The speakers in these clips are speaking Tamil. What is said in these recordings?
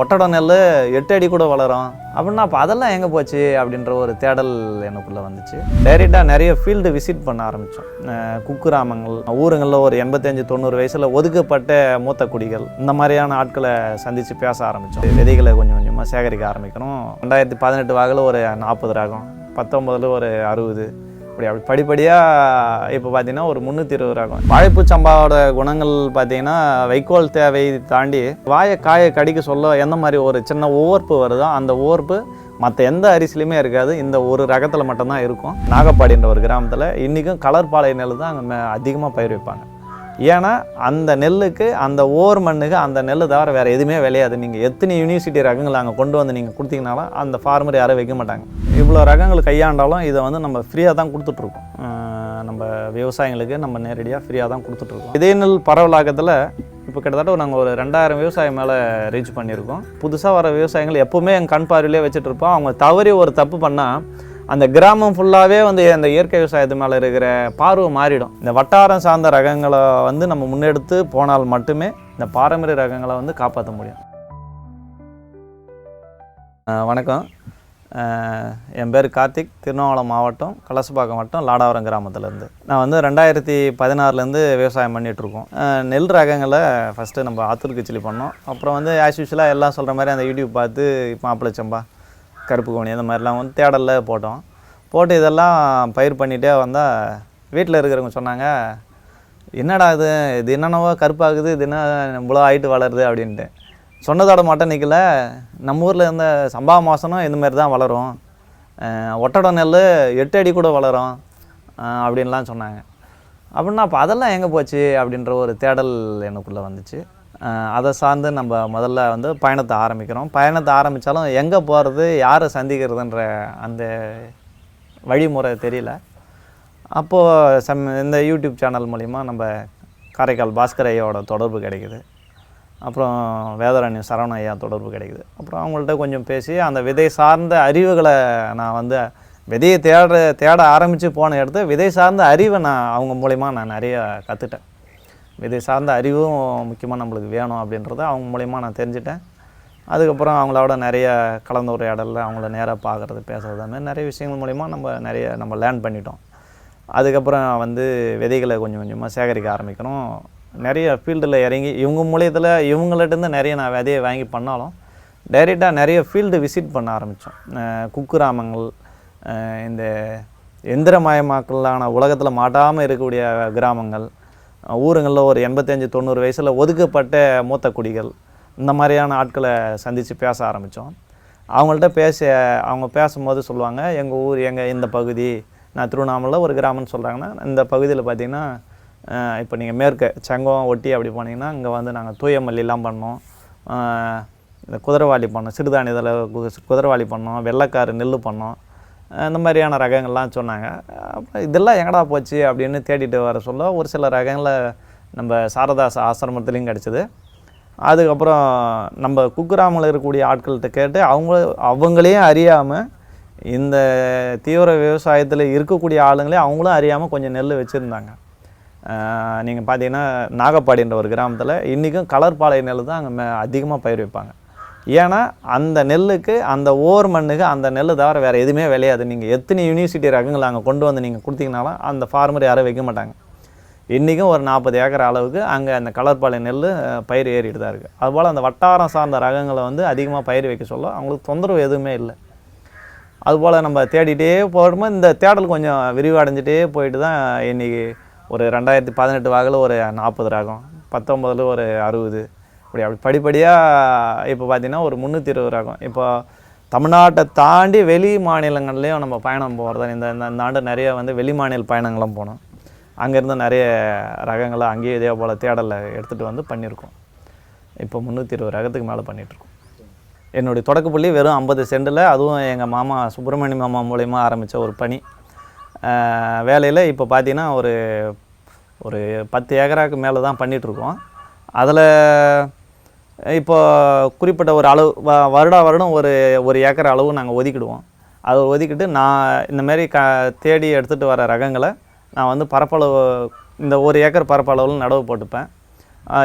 ஒட்டட நெல் எட்டு அடி கூட வளரும். அப்படின்னா அப்போ அதெல்லாம் எங்கே போச்சு? அப்படின்ற ஒரு தேடல் எனக்குள்ளே வந்துச்சு. டைரெக்டாக நிறைய ஃபீல்டு விசிட் பண்ண ஆரம்பித்தோம் குக்கிராமங்கள் ஊருங்களில் ஒரு எண்பத்தஞ்சு தொண்ணூறு வயசில் ஒதுக்கப்பட்ட மூத்த குடிகள். இந்த மாதிரியான ஆட்களை சந்தித்து பேச ஆரம்பித்தோம் விதைகளை கொஞ்சம் கொஞ்சமாக சேகரிக்க ஆரம்பிக்கணும். ரெண்டாயிரத்தி பதினெட்டு வாக்கில் ஒரு நாற்பது ராகம் பத்தொம்பதில் ஒரு அறுபது இப்படி அப்படி படிப்படியாக இப்போ பார்த்தீங்கன்னா ஒரு முந்நூற்றி இருபது ரகம் வாழைப்பூ சம்பாவோட குணங்கள் பார்த்தீங்கன்னா வைக்கோல் தேவை தாண்டி வாயை காயை கடிக்க சொல்ல எந்த மாதிரி ஒரு சின்ன ஓர்ப்பு வருதோ அந்த ஓர்ப்பு மற்ற எந்த அரிசிலையுமே இருக்காது. இந்த ஒரு ரகத்தில் மட்டும்தான் இருக்கும். நாகப்பாடின்ற ஒரு கிராமத்தில் இன்றைக்கும் கலர் பாலை நெல் தான் அங்கே அதிகமாக பயிர் வைப்பாங்க. ஏன்னா அந்த நெல்லுக்கு அந்த ஓர் மண்ணுக்கு அந்த நெல் தவிர வேறு எதுவுமே விளையாது. நீங்கள் எத்தனை யூனிவர்சிட்டி ரகங்கள் அங்கே கொண்டு வந்து நீங்கள் கொடுத்தீங்கனாலும் அந்த ஃபார்மர் யாரும் வைக்க மாட்டாங்க. இவ்வளோ ரகங்கள் கையாண்டாலும் இதை வந்து நம்ம ஃப்ரீயாக தான் கொடுத்துட்ருக்கோம். நம்ம விவசாயிங்களுக்கு நம்ம நேரடியாக ஃப்ரீயாக தான் கொடுத்துட்ருக்கோம். இதே நெல் பரவலாக்கத்தில் இப்போ கிட்டத்தட்ட நாங்கள் ஒரு ரெண்டாயிரம் விவசாயம் மேலே ரீச் பண்ணியிருக்கோம். புதுசாக வர விவசாயிகள் எப்போவுமே எங்கள் கண் பார்வையிலே வச்சுட்டு இருப்போம் அவங்க தவறி ஒரு தப்பு பண்ணால் அந்த கிராமம் ஃபுல்லாகவே வந்து அந்த இயற்கை விவசாயத்து மேலே இருக்கிற பார்வை மாறிடும். இந்த வட்டாரம் சார்ந்த ரகங்களை வந்து நம்ம முன்னெடுத்து போனால் மட்டுமே இந்த பாரம்பரிய ரகங்களை வந்து காப்பாற்ற முடியும். வணக்கம். என் பேர் கார்த்திக். திருவண்ணாமலை மாவட்டம் கலசபாக்கம் வட்டம் லாடாவரம் கிராமத்துலேருந்து. நான் வந்து ரெண்டாயிரத்தி பதினாறுலேருந்து விவசாயம் பண்ணிகிட்ருக்கோம் நெல் ரகங்களை ஃபஸ்ட்டு நம்ம ஆத்தூர் கிச்சிலி பண்ணோம். அப்புறம் வந்து ஆஸ் யூஸ்வலாக எல்லாம் சொல்கிற மாதிரி அந்த யூடியூப் பார்த்து மாப்பிள்ளை சம்பா. கருப்பு கோணி அந்த மாதிரிலாம் வந்து தேடலில் போட்டோம். போட்டு இதெல்லாம் பயிர் பண்ணிகிட்டே வந்தால் வீட்டில் இருக்கிறவங்க சொன்னாங்க என்னடா இது? இது என்னென்னவோ கருப்பாகுது இது என்ன இவ்வளோ ஆகிட்டு வளருது? அப்படின்ட்டு. சொன்னதோட மட்டும் நிற்கல நம்ம ஊரில் இருந்த சம்பா மாசனும் இந்த மாதிரி தான் வளரும். அஹ் ஒட்டட நெல் எட்டு அடி கூட வளரும் அப்படின்லாம் சொன்னாங்க. அப்படின்னா அப்போ அதெல்லாம் எங்கே போச்சு? அப்படின்ற ஒரு தேடல் எனக்குள்ளே வந்துச்சு. அதை சார்ந்து நம்ம முதல்ல வந்து பயணத்தை ஆரம்பிக்கிறோம். பயணத்தை ஆரம்பித்தாலும் எங்கே போகிறது யாரை சந்திக்கிறதுன்ற அந்த வழிமுறை தெரியல. அப்போது சம் இந்த யூடியூப் சேனல் மூலிமா நம்ம காரைக்கால் பாஸ்கர் ஐயாவோட தொடர்பு கிடைக்குது. அப்புறம் வேதராணி சரவண ஐயா தொடர்பு கிடைக்குது. அப்புறம் அவங்கள்ட்ட கொஞ்சம் பேசி அந்த விதை சார்ந்த அறிவுகளை நான் வந்து விதையை தேட தேட ஆரம்பித்து போன இடத்து விதை சார்ந்த அறிவை நான் அவங்க மூலிமா நான் நிறையா கற்றுட்டேன் இது சார்ந்த அறிவும் முக்கியமாக நம்மளுக்கு வேணும் அப்படின்றத அவங்க மூலயமா நான் தெரிஞ்சுட்டேன். அதுக்கப்புறம் அவங்களோட நிறைய கலந்துரையாடலில் அவங்கள நேராக பார்க்குறது பேசுறது அந்த மாதிரி நிறைய விஷயங்கள் மூலிமா நம்ம நிறைய நம்ம லேர்ன் பண்ணிட்டோம். அதுக்கப்புறம் வந்து விதைகளை கொஞ்சம் கொஞ்சமாக சேகரிக்க ஆரம்பிக்கணும். நிறைய ஃபீல்டில் இறங்கி இவங்க மூலியத்தில் இவங்கள்ட்டேருந்து நிறைய நான் விதையை வாங்கி பண்ணாலும் டைரெக்டாக நிறைய ஃபீல்டு விசிட் பண்ண ஆரம்பித்தோம் குக்கிராமங்கள் இந்த எந்திரமயமாக்கலான உலகத்தில் மாட்டாமல் இருக்கக்கூடிய கிராமங்கள் ஊருங்களில் ஒரு எண்பத்தஞ்சு தொண்ணூறு வயசில் ஒதுக்கப்பட்ட மூத்த குடிகள் இந்த மாதிரியான ஆட்களை சந்தித்து பேச ஆரம்பித்தோம் அவங்கள்ட்ட பேச அவங்க பேசும்போது சொல்லுவாங்க எங்கள் ஊர் எங்கள் இந்த பகுதி நான் திருவண்ணாமலையில் ஒரு கிராமம்னு சொல்கிறாங்கன்னா இந்த பகுதியில் பார்த்திங்கன்னா இப்போ நீங்கள் மேற்கு செங்கம் ஒட்டி அப்படி போனீங்கன்னா இங்கே வந்து நாங்கள் தூய மல்லிலாம் பண்ணோம் இந்த குதிரவாளி பண்ணோம் சிறுதானியத்தில் கு- குதிரவாளி பண்ணோம் வெள்ளைக்காரு நெல் பண்ணோம். இந்த மாதிரியான ரகங்கள்லாம் சொன்னாங்க. அப்புறம் இதெல்லாம் எங்கடா போச்சு அப்படின்னு தேடிட்டு வர சொல்ல ஒரு சில ரகங்களை நம்ம சாரதாஸ் ஆசிரமத்துலேயும் கிடச்சிது. அதுக்கப்புறம் நம்ம குக்கிராமில் இருக்கக்கூடிய ஆட்கள்கிட்ட கேட்டு அவங்க அவங்களையும் அறியாமல் இந்த தீவிர விவசாயத்தில் இருக்கக்கூடிய ஆளுங்களே அவங்களும் அறியாமல் கொஞ்சம் நெல் வச்சுருந்தாங்க. நீங்கள் பார்த்தீங்கன்னா நாகப்பாடின்ற ஒரு கிராமத்தில் இன்றைக்கும் கலர் பாலை நெல் தான் அங்கே அதிகமாக பயிர் வைப்பாங்க. ஏன்னா அந்த நெல்லுக்கு அந்த ஓர் மண்ணுக்கு அந்த நெல் தவிர வேறு எதுவுமே விளையாது. நீங்கள் எத்தனை யூனிவர்சிட்டி ரகங்கள் அங்கே கொண்டு வந்து நீங்கள் கொடுத்தீங்கனாலும் அந்த ஃபார்மர் யாரும் வைக்க மாட்டாங்க. இன்றைக்கும் ஒரு நாற்பது ஏக்கர் அளவுக்கு அங்கே அந்த கலர்பாலை நெல் பயிர் ஏறிட்டு தான் இருக்குது அதுபோல் அந்த வட்டாரம் சார்ந்த ரகங்களை வந்து அதிகமாக பயிர் வைக்க சொல்ல அவங்களுக்கு தொந்தரவு எதுவுமே இல்லை. அதுபோல் நம்ம தேடிட்டே போகிறோமோ இந்த தேடல் கொஞ்சம் விரிவடைஞ்சிட்டே போயிட்டு தான் இன்றைக்கி ஒரு ரெண்டாயிரத்தி பதினெட்டு வாக்கில் ஒரு நாற்பது ரகம் பத்தொம்பதில் ஒரு அறுபது அப்படி அப்படி படிப்படியாக இப்போ பார்த்தீங்கன்னா ஒரு முந்நூற்றி இருபது ரகம் இப்போ தமிழ்நாட்டை தாண்டி வெளி மாநிலங்கள்லேயும் நம்ம பயணம் போகிறதா இந்த இந்த இந்த ஆண்டு நிறைய வந்து வெளி மாநில பயணங்களும் போனோம். அங்கேருந்து நிறைய ரகங்களை அங்கேயே இதே போல் தேடலை எடுத்துகிட்டு வந்து பண்ணியிருக்கோம். இப்போ முந்நூற்றி இருபது ரகத்துக்கு மேலே பண்ணிகிட்ருக்கோம் என்னுடைய தொடக்கப்புள்ளி வெறும் ஐம்பது சென்டில் அதுவும் எங்கள் மாமா சுப்பிரமணிய மாமா மூலயமா ஆரம்பித்த ஒரு பணி. வேலையில் இப்போ பார்த்தீங்கன்னா ஒரு ஒரு பத்து ஏக்கராக்கு மேலே தான் பண்ணிகிட்ருக்கோம் அதில் இப்போ குறிப்பிட்ட ஒரு அளவு வ வருடா வருடம் ஒரு ஒரு ஏக்கர் அளவு நாங்கள் ஒதுக்கிடுவோம். அதை ஒதுக்கிட்டு நான் இந்தமாரி க தேடி எடுத்துகிட்டு வர ரகங்களை நான் வந்து பரப்பளவு இந்த ஒரு ஏக்கர் பரப்பளவில் நடவு போட்டுப்பேன்.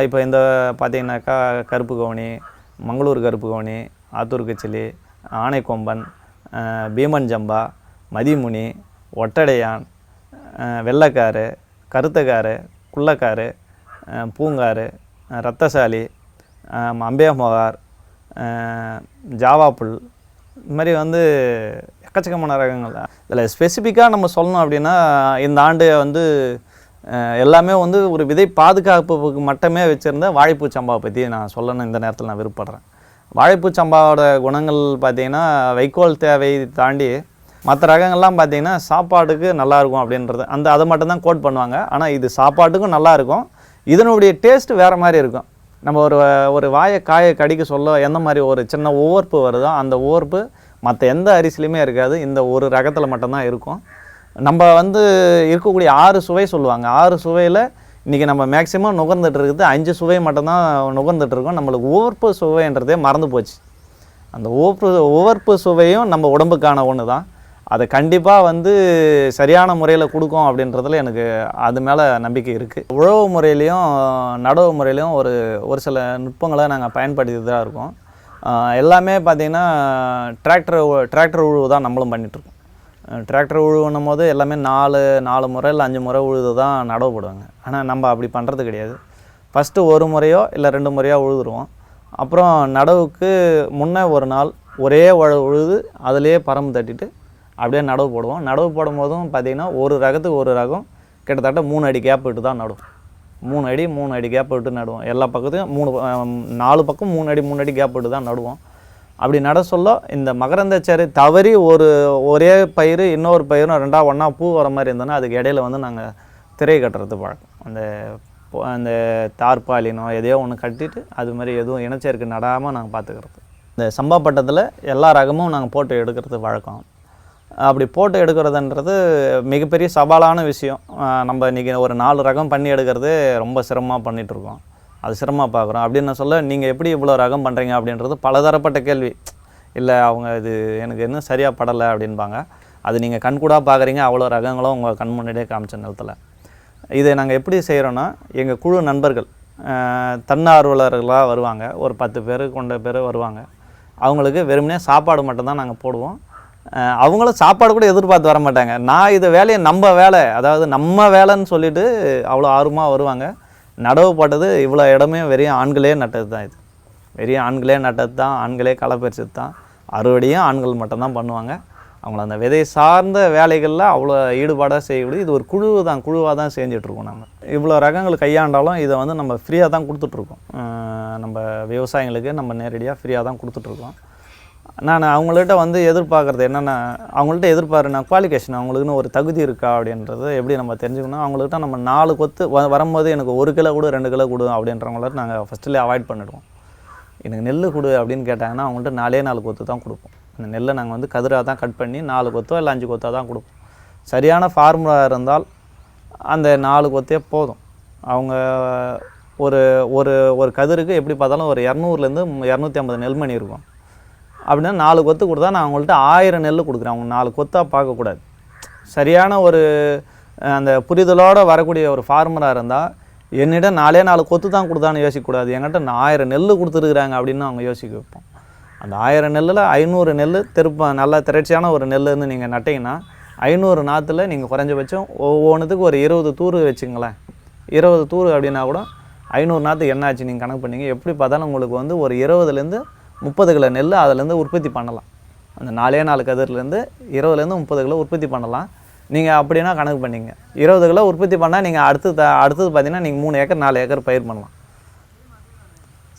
இப்போ இந்த பார்த்தீங்கன்னாக்கா கருப்பு கவுனி மங்களூர் கருப்பு கவுனி ஆத்தூர் கச்சிலி ஆனைக்கொம்பன் பீமன் ஜம்பா மதிமுனி ஒட்டடையான் அஹ், வெள்ளைக்காரு கருத்தக்காரு குள்ளக்காரு பூங்காரு ரத்தசாலி அம்பே அம்பேமோகார் ஜாவாப்புல் ஜாவா புல் இது மாதிரி வந்து எக்கச்சக்கமான ரகங்கள். இதில் ஸ்பெசிஃபிக்காக நம்ம சொல்லணும் அப்படின்னா இந்த ஆண்டு வந்து எல்லாமே வந்து ஒரு விதை பாதுகாப்புக்கு மட்டுமே வச்சுருந்த வாழைப்பூ சம்பாவை பற்றி நான் சொல்லணும் இந்த நேரத்தில் நான் விருப்பப்படுறேன். வாழைப்பூ சம்பாவோட குணங்கள் பார்த்தீங்கன்னா வைக்கோல் தேவை தாண்டி மற்ற ரகங்கள்லாம் பார்த்திங்கன்னா சாப்பாட்டுக்கு நல்லாயிருக்கும் அப்படின்றது. அந்த அதை மட்டும்தான் கோட் பண்ணுவாங்க. ஆனால் இது சாப்பாட்டுக்கும் நல்லாயிருக்கும் இதனுடைய டேஸ்ட் வேறு மாதிரி இருக்கும். நம்ம ஒரு ஒரு வாயை காயை கடிக்க சொல்ல எந்த மாதிரி ஒரு சின்ன ஓர்ப்பு வருதோ அந்த ஓர்ப்பு மற்ற எந்த அரிசிலையுமே இருக்காது. இந்த ஒரு ரகத்தில் மட்டும்தான் இருக்கும். நம்ம வந்து இருக்கக்கூடிய ஆறு சுவை சொல்லுவாங்க. ஆறு சுவையில் இன்றைக்கி நம்ம மேக்ஸிமம் நுகர்ந்துட்டு இருக்குது அஞ்சு சுவை மட்டும்தான் நுகர்ந்துட்டு இருக்கோம் நம்மளுக்கு ஓர்ப்பு சுவைன்றதே மறந்து போச்சு. அந்த ஓப்பு உவர்ப்பு சுவையும் நம்ம உடம்புக்கான ஒன்று தான் அதை கண்டிப்பாக வந்து சரியான முறையில் கொடுக்கும் அப்படின்றதுல எனக்கு அது மேலே நம்பிக்கை இருக்குது உழவு முறையிலையும் நடவு முறையிலையும் ஒரு ஒரு சில நுட்பங்களை நாங்கள் பயன்படுத்தி தான் இருக்கோம் எல்லாமே பார்த்திங்கன்னா டிராக்டர் டிராக்டர் உழுவு தான் நம்மளும் பண்ணிகிட்ருக்கோம் டிராக்டர் உழுவுன்னும் போது எல்லாமே நாலு நாலு முறை இல்லை அஞ்சு முறை உழுது தான் நடவு போடுவாங்க. ஆனால் நம்ம அப்படி பண்ணுறது கிடையாது. ஃபஸ்ட்டு ஒரு முறையோ இல்லை ரெண்டு முறையோ உழுதுருவோம். அப்புறம் நடவுக்கு முன்னே ஒரு நாள் ஒரே உழவு உழுது அதுலேயே பரம்பு தட்டிட்டு அப்படியே நடவு போடுவோம். நடவு போடும் போதும் பார்த்திங்கன்னா ஒரு ரகத்துக்கு ஒரு ரகம் கிட்டத்தட்ட மூணு அடி கேப் விட்டு தான் நடுவோம் மூணு அடி மூணு அடி கேப் விட்டு நடுவோம். எல்லா பக்கத்தையும் மூணு நாலு பக்கம் மூணு அடி மூணு அடி கேப் விட்டு தான் நடுவோம். அப்படி நட சொல்ல இந்த மகரந்தச்சேரி தவறி ஒரு ஒரே பயிர் இன்னொரு பயிரும் ரெண்டா ஒன்றா பூ வர மாதிரி இருந்ததுன்னா அதுக்கு இடையில வந்து நாங்கள் திரை கட்டுறது பழக்கம். அந்த அந்த தார்பாலினோ எதையோ ஒன்று கட்டிட்டு அது மாதிரி எதுவும் இனச்சேர்க்கை நடாமல் நாங்கள் பார்த்துக்கிறது இந்த சம்பா பட்டத்தில் எல்லா ரகமும் நாங்கள் போட்டு எடுக்கிறது வழக்கம் அப்படி போட்டு எடுக்கிறதுன்றது மிகப்பெரிய சவாலான விஷயம். நம்ம இன்றைக்கி ஒரு நாலு ரகம் பண்ணி எடுக்கிறது ரொம்ப சிரமமாக பண்ணிகிட்ருக்கோம் அது சிரமமாக பார்க்குறோம். அப்படின்னு சொல்ல நீங்கள் எப்படி இவ்வளோ ரகம் பண்ணுறீங்க அப்படின்றது பலதரப்பட்ட கேள்வி. இல்லை அவங்க இது எனக்கு இன்னும் சரியாக படலை அப்படின்பாங்க. அது நீங்கள் கண்கூடாக பார்க்குறீங்க அவ்வளோ ரகங்களும் உங்கள் கண் முன்னாடியே காமிச்ச நிலத்தில் இதை நாங்கள் எப்படி செய்கிறோன்னா எங்கள் குழு நண்பர்கள் தன்னார்வலர்களாக வருவாங்க. ஒரு பத்து பேர் கொண்ட பேர் வருவாங்க. அவங்களுக்கு வெறுமனே சாப்பாடு மட்டும்தான் நாங்கள் போடுவோம். அவங்களும் சாப்பாடு கூட எதிர்பார்த்து வர மாட்டாங்க. நான் இது வேலையை நம்ம வேலை அதாவது நம்ம வேலைன்னு சொல்லிட்டு அவ்வளோ ஆர்வமாக வருவாங்க. நடவு போட்டது இவ்வளோ இடமே வெறும் ஆண்களே நட்டது தான் இது. வெறும் ஆண்களே நட்டது தான் ஆண்களே களை பறிச்சது தான். அறுவடையும் ஆண்கள் மட்டும்தான் பண்ணுவாங்க. அவங்கள அந்த விதை சார்ந்த வேலைகளில் அவ்வளோ ஈடுபாடாக செய்யக்கூடிய இது ஒரு குழு தான் குழுவாக தான் செஞ்சிட்ருக்கோம் நம்ம இவ்வளோ ரகங்கள் கையாண்டாலும் இதை வந்து நம்ம ஃப்ரீயாக தான் கொடுத்துட்ருக்கோம் நம்ம விவசாயிங்களுக்கு நம்ம நேரடியாக ஃப்ரீயாக தான் கொடுத்துட்ருக்கோம் நான் அவங்கள்ட்ட வந்து எதிர்பார்க்குறது என்னென்ன அவங்கள்ட்ட எதிர்பார்க்குறேன் குவாலிஃபிகேஷன் அவங்களுக்குன்னு ஒரு தகுதி இருக்கா அப்படின்றது எப்படி நம்ம தெரிஞ்சுக்கணும்? அவங்கள்ட்ட நம்ம நாலு கொத்து வ- வரும்போது எனக்கு ஒரு கிலோ கொடு ரெண்டு கிலோ கொடு அப்படின்றவங்கள நாங்கள் ஃபஸ்ட்டில் அவாய்ட் பண்ணிடுவோம். எனக்கு நெல் கொடு அப்படின்னு கேட்டாங்கன்னா அவங்கள்ட்ட நாலே நாலு கொத்து தான் கொடுப்போம். அந்த நெல்லை நாங்கள் வந்து கதிராக தான் கட் பண்ணி நாலு கொத்தோ இல்லை அஞ்சு கொத்தோ தான் கொடுப்போம். சரியான ஃபார்முலா இருந்தால் அந்த நாலு கொத்தே போதும். அவங்க ஒரு ஒரு ஒரு கதிருக்கு எப்படி பார்த்தாலும் ஒரு இரநூறுலேருந்து இரநூத்தி ஐம்பது நெல்மணி இருக்கும். அப்படின்னா நாலு கொத்து கொடுத்தா நான் அவங்கள்ட்ட ஆயிரம் நெல் கொடுக்குறேன். அவங்க நாலு கொத்தாக பார்க்கக்கூடாது. சரியான ஒரு அந்த புரிதலோடு வரக்கூடிய ஒரு ஃபார்மராக இருந்தால் என்னிடம் நாலே நாலு கொத்து தான் கொடுத்தான்னு யோசிக்கக்கூடாது. என்கிட்ட நான் ஆயிரம் நெல் கொடுத்துருக்குறாங்க அப்படின்னு அவங்க யோசிக்க வைப்போம். அந்த ஆயிரம் நெல்லில் ஐநூறு நெல் திருப்ப நல்லா திரட்சியான ஒரு நெல்லுன்னு நீங்கள் நட்டிங்கன்னா ஐநூறு நாற்றுல நீங்கள் குறைஞ்சபட்சம் ஒவ்வொன்றுத்துக்கு ஒரு இருபது தூர் வச்சுங்களேன். இருபது தூர் அப்படின்னா கூட ஐநூறு நாற்று என்ன ஆச்சு நீங்கள் கணக்கு பண்ணீங்க. எப்படி பார்த்தாலும் உங்களுக்கு வந்து ஒரு இருபதுலேருந்து முப்பது கிலோ நெல் அதுலேருந்து உற்பத்தி பண்ணலாம். அந்த நாலே நாலு கதிர்லேருந்து இருபதுலேருந்து முப்பது கிலோ உற்பத்தி பண்ணலாம். நீங்கள் அப்படின்னா கணக்கு பண்ணிங்க. இருபது கிலோ உற்பத்தி பண்ணால் நீங்கள் அடுத்தது அடுத்தது பார்த்தீங்கன்னா நீங்கள் மூணு ஏக்கர் நாலு ஏக்கர் பயிர் பண்ணலாம்.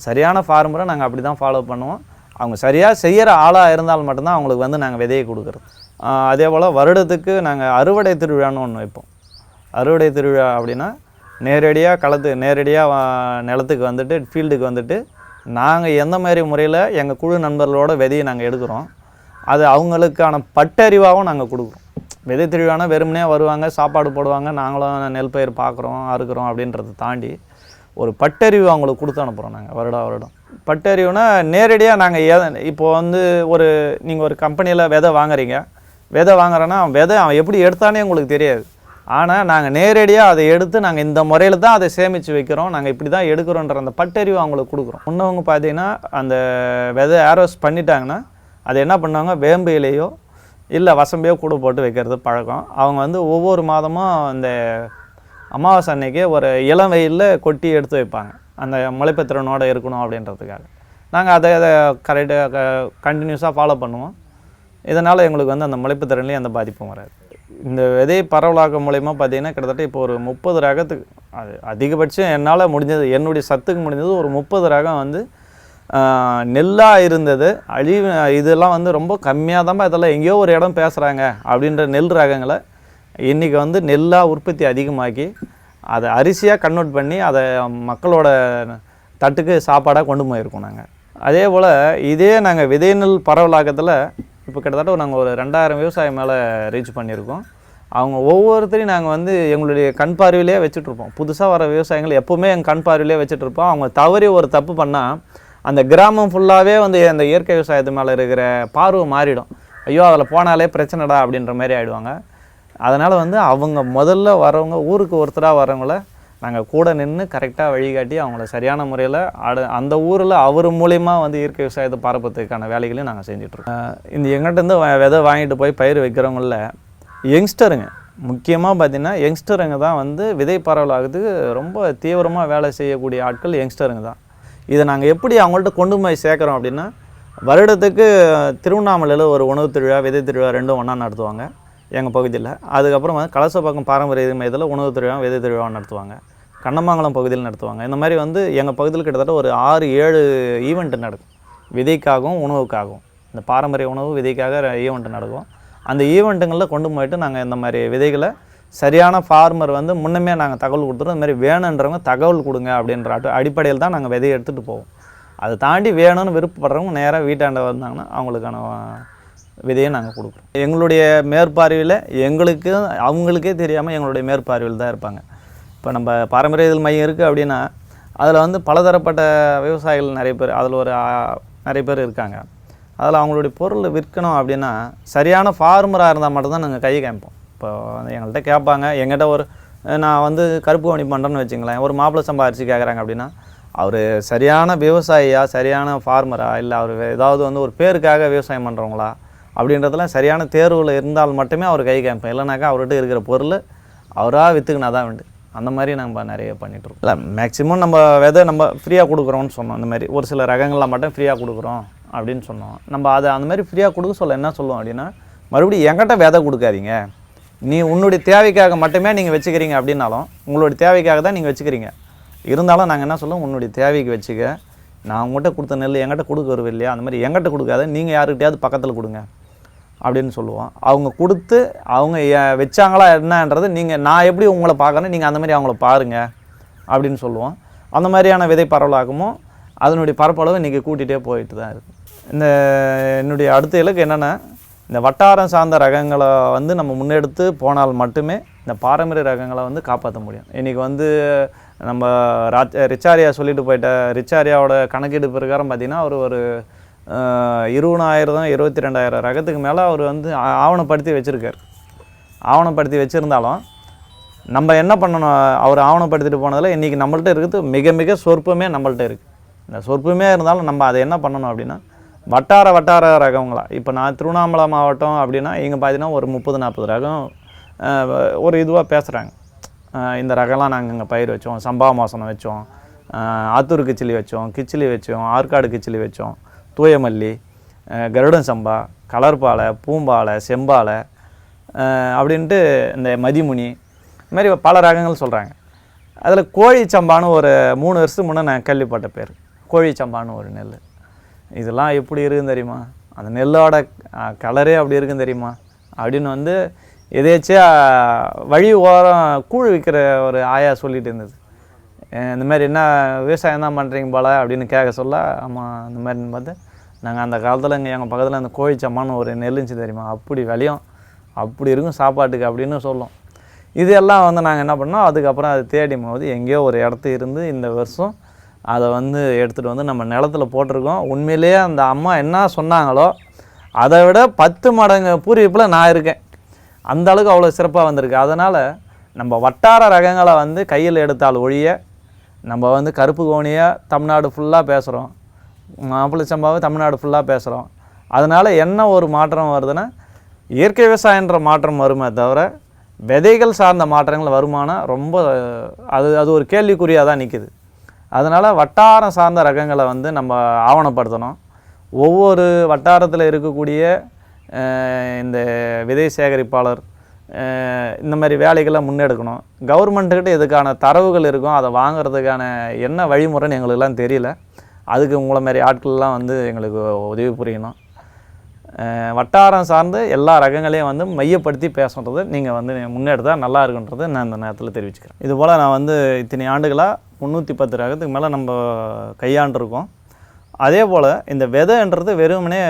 சரியான ஃபார்மரை நாங்கள் அப்படி தான் ஃபாலோ பண்ணுவோம். அவங்க சரியாக செய்கிற ஆளாக இருந்தால் மட்டும்தான் அவங்களுக்கு வந்து நாங்கள் விதையை கொடுக்குறது. அதே போல் வருடத்துக்கு நாங்கள் அறுவடை திருவிழான்னு ஒன்று வைப்போம். அறுவடை திருவிழா அப்படின்னா நேரடியாக களத்து நேரடியாக நிலத்துக்கு வந்துட்டு ஃபீல்டுக்கு வந்துட்டு நாங்கள் எந்த மாதிரி முறையில் எங்கள் குழு நண்பர்களோட விதையை நாங்கள் எடுக்கிறோம் அது அவங்களுக்கான பட்டறிவாகவும் நாங்கள் கொடுக்குறோம். விதை திருவிழானா வெறுமனே வருவாங்க சாப்பாடு போடுவாங்க நாங்களும் நெல் பயிர் பார்க்குறோம் அறுக்கிறோம் அப்படின்றத தாண்டி ஒரு பட்டறிவு அவங்களுக்கு கொடுத்து அனுப்புகிறோம் நாங்கள் வருடா வருடம். பட்டறிவுனா நேரடியாக நாங்கள் ஏ இப்போ வந்து ஒரு நீங்கள் ஒரு கம்பெனியில் விதை வாங்குறீங்க. விதை வாங்குறேன்னா விதை அவன் எப்படி எடுத்தானே உங்களுக்கு தெரியாது. ஆனால் நாங்கள் நேரடியாக அதை எடுத்து நாங்கள் இந்த முறையில் தான் அதை சேமித்து வைக்கிறோம். நாங்கள் இப்படி தான் எடுக்கிறோன்ற அந்த பட்டறிவு அவங்களுக்கு கொடுக்குறோம். முன்னவங்க பார்த்தீங்கன்னா அந்த விதை ஏரோஸ் பண்ணிட்டாங்கன்னா அதை என்ன பண்ணுவாங்க? வேம்பு இலையோ இல்லை வசம்பையோ கூட போட்டு வைக்கிறது பழக்கம். அவங்க வந்து ஒவ்வொரு மாதமும் அந்த அமாவாசை அன்னைக்கு ஒரு இளம் வெயிலில் கொட்டி எடுத்து வைப்பாங்க. அந்த முளைப்பத்திறனோட இருக்கணும் அப்படின்றதுக்காக. நாங்கள் அதை அதை கரெக்டாக கண்டினியூஸாக ஃபாலோ பண்ணுவோம். இதனால் எங்களுக்கு வந்து அந்த முளைப்பு திறன்லேயும் எந்த பாதிப்பும் வராது. இந்த விதை பரவலாக்கம் மூலயமா பார்த்தீங்கன்னா கிட்டத்தட்ட இப்போ ஒரு முப்பது ரகத்துக்கு அது அதிகபட்சம் என்னால் முடிஞ்சது என்னுடைய சத்துக்கு முடிஞ்சது ஒரு முப்பது ரகம் வந்து நெல்லாக இருந்தது. அழிவு இதெல்லாம் வந்து ரொம்ப கம்மியாக தான் இதெல்லாம் எங்கேயோ ஒரு இடம் பேசுகிறாங்க அப்படின்ற நெல் ரகங்களை இன்றைக்கி வந்து நெல்லாக உற்பத்தி அதிகமாக்கி அதை அரிசியாக கன்வெர்ட் பண்ணி அதை மக்களோட தட்டுக்கு சாப்பாடாக கொண்டு போயிருக்கோம் நாங்கள் அதே போல் இதே நாங்கள் விதை நெல் பரவலாக்கத்தில் இப்போ கிட்டத்தட்ட நாங்கள் ஒரு ரெண்டாயிரம் விவசாயம் மேலே ரீச் பண்ணியிருக்கோம். அவங்க ஒவ்வொருத்தரையும் நாங்கள் வந்து எங்களுடைய கண் பார்வையிலே வச்சுட்ருப்போம். புதுசாக வர விவசாயிகள் எப்போவுமே எங்கள் கண் பார்வையிலே வச்சுட்ருப்போம். அவங்க தவறி ஒரு தப்பு பண்ணால் அந்த கிராமம் ஃபுல்லாகவே வந்து அந்த இயற்கை விவசாயத்து மேலே இருக்கிற பார்வை மாறிடும். ஐயோ அதில் போனாலே பிரச்சனைடா அப்படின்ற மாதிரி ஆகிடுவாங்க அதனால் வந்து அவங்க முதல்ல வரவங்க ஊருக்கு ஒருத்தராக வரவங்கள நாங்கள் கூட நின்று கரெக்டாக வழிகாட்டி அவங்கள சரியான முறையில் அட அந்த ஊரில் அவர் மூலயமா வந்து இயற்கை விவசாயத்தை பரப்பத்துக்கான வேலைகளையும் நாங்கள் செஞ்சிட்ருக்கோம் இந்த எங்கிட்டேருந்து விதை வாங்கிட்டு போய் பயிர் வைக்கிறவங்கள யங்ஸ்டருங்க. முக்கியமாக பார்த்தீங்கன்னா யங்ஸ்டருங்க தான் வந்து விதை பரவலாகிறதுக்கு ரொம்ப தீவிரமாக வேலை செய்யக்கூடிய ஆட்கள் யங்ஸ்டருங்க தான். இதை நாங்கள் எப்படி அவங்கள்ட்ட கொண்டு போய் சேர்க்குறோம் அப்படின்னா வருடத்துக்கு திருவண்ணாமலையில் ஒரு உணவு திருவிழா விதை திருவிழா ரெண்டும் ஒன்றா நடத்துவாங்க. எங்கள் பகுதியில். அதுக்கப்புறம் வந்து கலசப்பாக்கம் பாரம்பரிய மையத்தில் உணவு திருவிழா விதை திருவிழா நடத்துவாங்க. கண்ணமங்கலம் பகுதியில் நடத்துவாங்க. இந்த மாதிரி வந்து எங்கள் பகுதியில் கிட்டத்தட்ட ஒரு ஆறு ஏழு ஈவெண்ட்டு நடக்கும். விதைக்காகவும் உணவுக்காகவும். இந்த பாரம்பரிய உணவு விதைக்காக ஈவெண்ட் நடக்கும். அந்த ஈவெண்ட்டுங்களில் கொண்டு போயிட்டு நாங்கள் இந்த மாதிரி விதைகளை சரியான ஃபார்மர் வந்து முன்னமே நாங்கள் தகவல் கொடுத்துருவோம் இந்த மாதிரி வேணுன்றவங்க தகவல் கொடுங்க அப்படின்ற அடிப்படையில் தான் நாங்கள் விதையை எடுத்துகிட்டு போவோம். அதை தாண்டி வேணும்னு விருப்பப்படுறவங்க நேராக வீட்டாண்ட வந்தாங்கன்னா அவங்களுக்கான விதையை நாங்கள் கொடுக்குறோம். எங்களுடைய மேற்பார்வையில் எங்களுக்கு அவங்களுக்கே தெரியாமல் எங்களுடைய மேற்பார்வையில் தான் இருப்பாங்க. இப்போ நம்ம பாரம்பரிய இதில் மையம் இருக்குது அப்படின்னா அதில் வந்து பலதரப்பட்ட விவசாயிகள் நிறைய பேர் அதில் ஒரு நிறைய பேர் இருக்காங்க. அதில் அவங்களுடைய பொருள் விற்கணும் அப்படின்னா சரியான ஃபார்மராக இருந்தால் மட்டும்தான் நாங்கள் கை காமிப்போம். இப்போ வந்து எங்கள்கிட்ட கேட்பாங்க எங்கிட்ட ஒரு நான் வந்து கருப்பு பணி பண்ணுறேன்னு வச்சுங்களேன் ஒரு மாப்பிள்ளை சம்பா அரிசி கேட்குறாங்க அப்படின்னா அவர் சரியான விவசாயியா சரியான ஃபார்மரா இல்லை அவர் ஏதாவது வந்து ஒரு பேருக்காக விவசாயம் பண்ணுறவங்களா அப்படின்றதெல்லாம் சரியான தேர்வில் இருந்தால் மட்டுமே அவர் கை காமிப்போம் இல்லைனாக்கா அவர்கிட்ட இருக்கிற பொருள் அவராக விற்றுக்கினா தான் உண்டு. அந்த மாதிரி நம்ம நிறைய பண்ணிகிட்ருக்கோம் இல்லை மேக்ஸிமம் நம்ம விதை நம்ம ஃப்ரீயாக கொடுக்குறோம்னு சொன்னோம். அந்த மாதிரி ஒரு சில ரகங்கள்லாம் மட்டும் ஃப்ரீயாக கொடுக்குறோம் அப்படின்னு சொன்னோம். நம்ம அதை அந்த மாதிரி ஃப்ரீயாக கொடுக்க சொல்ல என்ன சொல்லுவோம் அப்படின்னா மறுபடியும் என்கிட்ட விதை கொடுக்காதீங்க. நீ உன்னுடைய தேவைக்காக மட்டுமே நீங்கள் வச்சுக்கிறீங்க அப்படின்னாலும் உங்களுடைய தேவைக்காக தான் நீங்கள் வச்சுக்கிறீங்க. இருந்தாலும் நாங்கள் என்ன சொல்லுவோம்? உன்னுடைய தேவைக்கு வச்சுக்க. நான் உங்கள்கிட்ட கொடுத்த நெல் என்கிட்ட கொடுக்க வரவில்லையா இல்லையா அந்த மாதிரி என்கிட்ட கொடுக்காத நீங்கள் யாருக்கிட்டையாவது பக்கத்தில் கொடுங்க. அப்படின்னு சொல்லுவோம். அவங்க கொடுத்து அவங்க வச்சாங்களா என்னன்றது நீங்கள் நான் எப்படி உங்களை பார்க்குறேன் நீங்கள் அந்த மாதிரி அவங்கள பாருங்கள் அப்படின்னு சொல்லுவோம். அந்த மாதிரியான விதை பரவலாக்கமும் அதனுடைய பரப்பளவு இன்றைக்கி கூட்டிகிட்டே போயிட்டு தான் இருக்குது இந்த என்னுடைய அடுத்த இலக்கு என்னென்னா இந்த வட்டாரம் சார்ந்த ரகங்களை வந்து நம்ம முன்னெடுத்து போனால் மட்டுமே இந்த பாரம்பரிய ரகங்களை வந்து காப்பாற்ற முடியும். இன்றைக்கி வந்து நம்ம ராஜ் ரிச்சாரியா சொல்லிட்டு போயிட்ட ரிச்சாரியாவோட கணக்கீடு பிரகாரம் பார்த்திங்கன்னா அவர் ஒரு இருபதாயிரம் இருபத்தி ரெண்டாயிரம் ரகத்துக்கு மேலே அவர் வந்து ஆவணப்படுத்தி வச்சுருக்கார். ஆவணப்படுத்தி வச்சுருந்தாலும் நம்ம என்ன பண்ணணும்? அவர் ஆவணப்படுத்திட்டு போனதில் இன்றைக்கி நம்மள்ட்ட இருக்கிறது மிக மிக சொற்பமே நம்மள்ட்ட இருக்குது இந்த சொற்பமே இருந்தாலும் நம்ம அதை என்ன பண்ணணும் அப்படின்னா வட்டார வட்டார ரகங்களா. இப்போ நான் திருவண்ணாமலை மாவட்டம் அப்படின்னா இங்கே பார்த்தீங்கன்னா ஒரு முப்பது நாற்பது ரகம் ஒரு இதுவாக பேசுகிறாங்க இந்த ரகம்லாம் நாங்கள் இங்கே பயிர் வச்சோம். சம்பா மோசனம் வச்சோம். ஆத்தூர் கிச்சிலி வச்சோம் கிச்சிலி வச்சோம் ஆற்காடு கிச்சிலி வச்சோம். தூயமல்லி கருடன் சம்பா கலர்பாலை பூம்பாலை செம்பாலை அப்படின்ட்டு இந்த மதிமுனி இந்த மாதிரி பல ரகங்கள் சொல்கிறாங்க அதில் கோழி சம்பான்னு ஒரு மூணு வருஷத்துக்கு முன்னே நான் கேள்விப்பட்ட பேர். கோழி சம்பான்னு ஒரு நெல். இதெல்லாம் எப்படி இருக்குன்னு தெரியுமா? அந்த நெல்லோட கலரே அப்படி இருக்குன்னு தெரியுமா? அப்படின்னு வந்து எதேச்சியாக வழி ஓரம் கூழ் விற்கிற ஒரு ஆயா சொல்லிட்டு இருந்தது. இந்த மாதிரி என்ன விவசாயம் தான் பண்ணுறீங்க போல? அப்படின்னு கேட்க சொல்ல ஆமாம் இந்த மாதிரின்னு பார்த்து நாங்கள் அந்த காலத்தில் இங்கே எங்கள் பக்கத்தில் அந்த கோழிச்சம்மான்னு ஒரு நெல்லுச்சு தெரியுமா? அப்படி விளையும். அப்படி இருக்கும் சாப்பாட்டுக்கு அப்படின்னு சொல்லும். இதெல்லாம் வந்து நாங்கள் என்ன பண்ணோம்? அதுக்கப்புறம் அது தேடி போது எங்கேயோ ஒரு இடத்து இருந்து இந்த வருஷம் அதை வந்து எடுத்துகிட்டு வந்து நம்ம நிலத்துல போட்டிருக்கோம். உண்மையிலேயே அந்த அம்மா என்ன சொன்னாங்களோ அதை விட பத்து மடங்கு பூர்வீப்பில் நான் இருக்கேன். அந்த அளவுக்கு அவ்வளோ சிறப்பாக வந்திருக்கு. அதனால் நம்ம வட்டார ரகங்களை வந்து கையில் எடுத்தால் ஒழிய நம்ம வந்து கருப்பு கோணியாக தமிழ்நாடு ஃபுல்லாக பேசுகிறோம் மாப்பிள்ளை சம்பாவை தமிழ்நாடு ஃபுல்லாக பேசுகிறோம் அதனால் என்ன ஒரு மாற்றம் வருதுன்னா இயற்கை விவசாயன்ற மாற்றம் வருமே தவிர விதைகள் சார்ந்த மாற்றங்கள் வருமானா ரொம்ப அது அது ஒரு கேள்விக்குறியாக தான் நிற்கிது அதனால் வட்டாரம் சார்ந்த ரகங்களை வந்து நம்ம ஆவணப்படுத்தணும். ஒவ்வொரு வட்டாரத்தில் இருக்கக்கூடிய இந்த விதை சேகரிப்பாளர் இந்த மாதிரி வேலைகளை முன்னெடுக்கணும். கவர்மெண்ட்டுக்கிட்ட இதுக்கான தரவுகள் இருக்கும் அதை வாங்குறதுக்கான என்ன வழிமுறைன்னு எங்களுக்கெல்லாம் தெரியல. அதுக்கு உங்களை மாதிரி ஆட்கள்லாம் வந்து எங்களுக்கு உதவி புரியணும். வட்டாரம் சார்ந்து எல்லா ரகங்களையும் வந்து மையப்படுத்தி பேசுன்றது நீங்கள் வந்து முன்னெடுத்தால் நல்லா இருக்குன்றது நான் இந்த நேரத்தில் தெரிவிச்சுக்கிறேன். இதுபோல் நான் வந்து இத்தனை ஆண்டுகளாக முந்நூற்றி பத்து ரகத்துக்கு மேலே நம்ம கையாண்டிருக்கோம். அதே போல் இந்த விதைன்றது வெறுமனே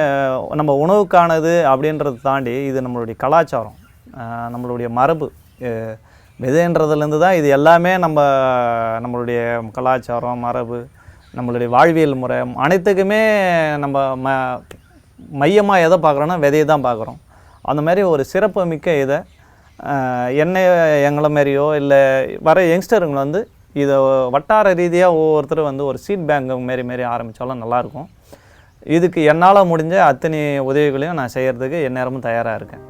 நம்ம உணவுக்கானது அப்படின்றத தாண்டி இது நம்மளுடைய கலாச்சாரம் நம்மளுடைய மரபு விதைன்றதுலேருந்து தான் இது எல்லாமே நம்ம நம்மளுடைய கலாச்சாரம் மரபு நம்மளுடைய வாழ்வியல் முறை அனைத்துக்குமே நம்ம ம மையமாக எதை பார்க்குறோன்னா விதையை தான் பார்க்குறோம். அந்த மாதிரி ஒரு சிறப்பு மிக்க இதை என்னை எங்களை மாரியோ இல்லை வர யங்ஸ்டருங்களை வந்து இதை வட்டார ரீதியாக ஒவ்வொருத்தரும் வந்து ஒரு சீட் பேங்க் மாரி மாரி ஆரம்பித்தாலும் நல்லாயிருக்கும். இதுக்கு என்னால் முடிஞ்ச அத்தனை உதவிகளையும் நான் செய்கிறதுக்கு எந்நேரமும் தயாராக இருக்கேன்.